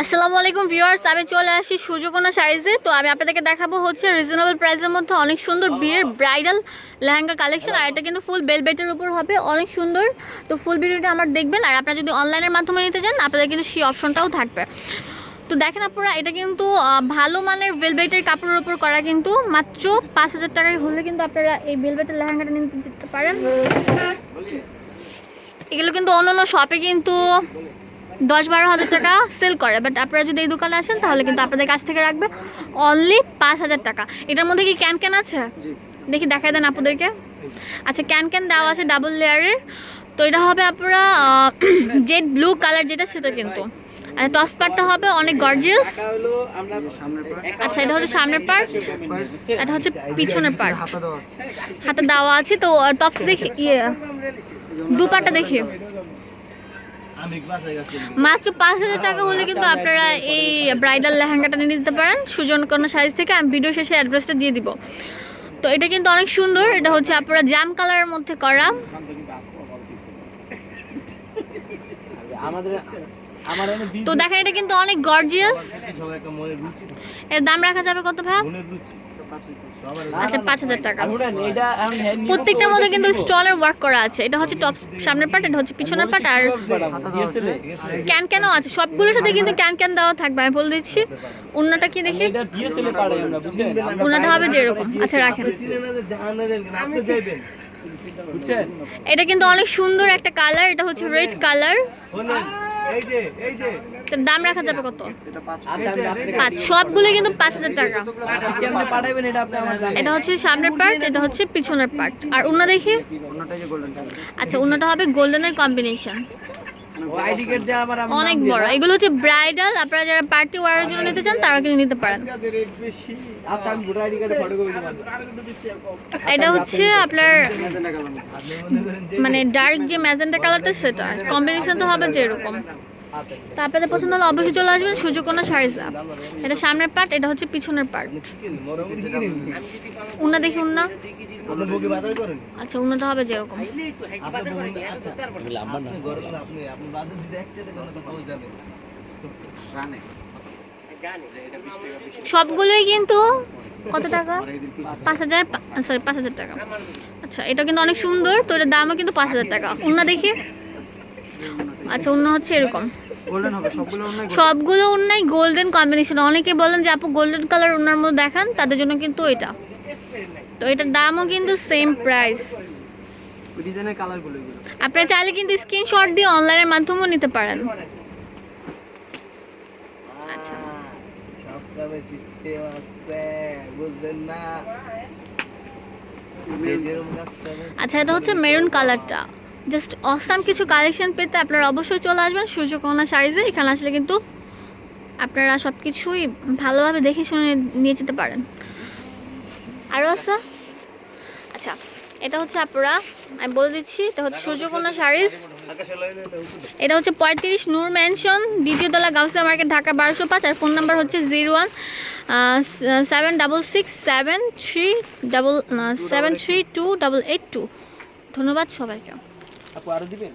আসসালামু আলাইকুম ভিউয়ার্স, আমি চলে আসি সুযোগনা শাড়িজে তো আমি আপনাদেরকে দেখাবো হচ্ছে রিজনেবল প্রাইসের মধ্যে অনেক সুন্দর বিয়ের ব্রাইডাল লেহেঙ্গা কালেকশন আর এটা কিন্তু ফুল বেলবেটের উপর হবে, অনেক সুন্দর। তো ফুল ভিডিওটা আমার দেখবেন, আর আপনারা যদি অনলাইনের মাধ্যমে নিতে চান, আপনাদের কিন্তু সেই অপশনটাও থাকবে। তো দেখেন আপনারা, এটা কিন্তু ভালো মানের ভেলভেটের কাপড়ের উপর করা কিন্তু, মাত্র পাঁচ হাজার টাকায় হলে কিন্তু আপনারা এই ভেলভেটের লেহেঙ্গাটা নিতে যেতে পারেন। এগুলো কিন্তু অন্য অন্য শপে কিন্তু দশ বারো হাজার টাকা সেল করে। বাট আপনারা যদি এই দোকানে আসেন তাহলে কিন্তু আপনাদের কাছ থেকে রাখবে অনলি পাঁচ হাজার টাকা। এটার মধ্যে কি ক্যান ক্যান আছে? দেখি দেখাই দেন আপনাদেরকে। আচ্ছা ক্যান ক্যান দেওয়া আছে ডাবল লেয়ারের তো এটা হবে আপনারা জেড ব্লু কালার যেটা সেটা কিন্তু। আর টস পার্টটা হবে অনেক গর্জিয়াস আচ্ছা এটা হচ্ছে সামনের পার্ট এটা হচ্ছে পিছনের পার্ট হাতা দেওয়া আছে। হাতে দেওয়া আছে। তো টপস দেখি ইয়ে দুপাটা দেখি। মাত্র পাঁচ হাজার টাকা হলে কিন্তু আপনারা এই ব্রাইডাল লেহেঙ্গাটা নিয়ে নিতে পারেন। সুজন কোনো সাইজ থেকে আমি ভিডিও শেষে অ্যাড্রেসটা দিয়ে দিব। তো এটা কিন্তু অনেক সুন্দর। এটা হচ্ছে আপনারা জ্যাম কালারের মধ্যে করা। আমাদের তো দেখেন এটা কিন্তু অনেক গর্জিয়াস এর দাম রাখা যাবে কত রুচি। আচ্ছা পাঁচ হাজার টাকা। প্রত্যেকটার মধ্যে কিন্তু স্টলের ওয়ার্ক করা আছে। এটা হচ্ছে টপ সামনের পার্ট এটা হচ্ছে পিছনের পার্ট আর আছে? ক্যান ক্যানও আছে। সবগুলোর সাথে কিন্তু ক্যান ক্যান দেওয়া থাকবে। আমি বলে দিচ্ছি। অন্যটা কি দেখি? ওনাটা হবে যেরকম। আচ্ছা রাখেন। এটা কিন্তু অনেক সুন্দর একটা কালার এটা হচ্ছে রেড কালার বলেন এই যে এই যে। দাম রাখা যাবে কত? আচ্ছা পাঁচ সবগুলো কিন্তু পাঁচ হাজার টাকা। এটা আপনি আমার জানেন এটা হচ্ছে সামনের পার্ট এটা হচ্ছে পিছনের পার্ট আর অন্য দেখি? আচ্ছা অন্যটা হবে গোল্ডেনের কম্বিনেশন আইডি কার্ড দিয়ে আবার আমি অনেক বড়। এগুলো হচ্ছে ব্রাইডাল আপনারা যারা পার্টি ওয়ারের জন্য নিতে চান তারা কিনে নিতে পারেন। আচ্ছা আমি ভোটার আইডি কার্ডে ফটো কপি এটা হচ্ছে আপনার আপনি মনে যে ডার্ক যে ম্যাজেন্টা কালারটা সেটা। কম্বিনেশন তো হবে যেরকম। আচ্ছা তো আপনাদের পছন্দ হলে অবশ্যই চলে আসবেন। সুযোগনা শাড়িজ এটা সামনের পার্ট, এটা হচ্ছে পিছনের পার্ট। উন্না দেখি উন্না। আচ্ছা উন্নাটা হবে যেরকম। সবগুলোই কিন্তু কত টাকা? পাঁচ হাজার সরি পাঁচ হাজার টাকা। আচ্ছা এটা কিন্তু অনেক সুন্দর, তো এটার দামও কিন্তু পাঁচ হাজার টাকা। উন্না দেখি। আচ্ছা উন্না হচ্ছে এরকম। গোল্ডেন হবে সবগুলো উন্নাই গোল্ডেন কম্বিনেশন অনেকে বলেন যে আপু গোল্ডেন কালার উন্নার মধ্যে দেখান তাদের জন্য কিন্তু এটা। তো এটার দামও কিন্তু সেম প্রাইস ডিজাইনের আপনারা চাইলে কিন্তু স্ক্রিনশট দিয়ে অনলাইনের মাধ্যমেও নিতে পারেন। আচ্ছা। আচ্ছা এটা হচ্ছে মেরুন কালারটা জাস্ট অসাম কিছু কালেকশন পেতে আপনারা অবশ্যই চলে আসবেন। সূর্যকন্যা শাড়িজে এখানে আসলে কিন্তু আপনারা সব কিছুই ভালোভাবে দেখে শুনে নিয়ে যেতে পারেন। আরও আছে? আচ্ছা এটা হচ্ছে আপনারা আমি বলে দিচ্ছি, এটা হচ্ছে সূর্যকন্যা শাড়িজ এটা হচ্ছে পঁয়ত্রিশ নূর ম্যানশন দ্বিতীয় তলা গাউসিয়া মার্কেট ঢাকা বারোশো পাঁচ। আর ফোন নাম্বার হচ্ছে zero one seven double six seven three double seven three two double eight two ধন্যবাদ সবাইকে। আপু আরও দিবেন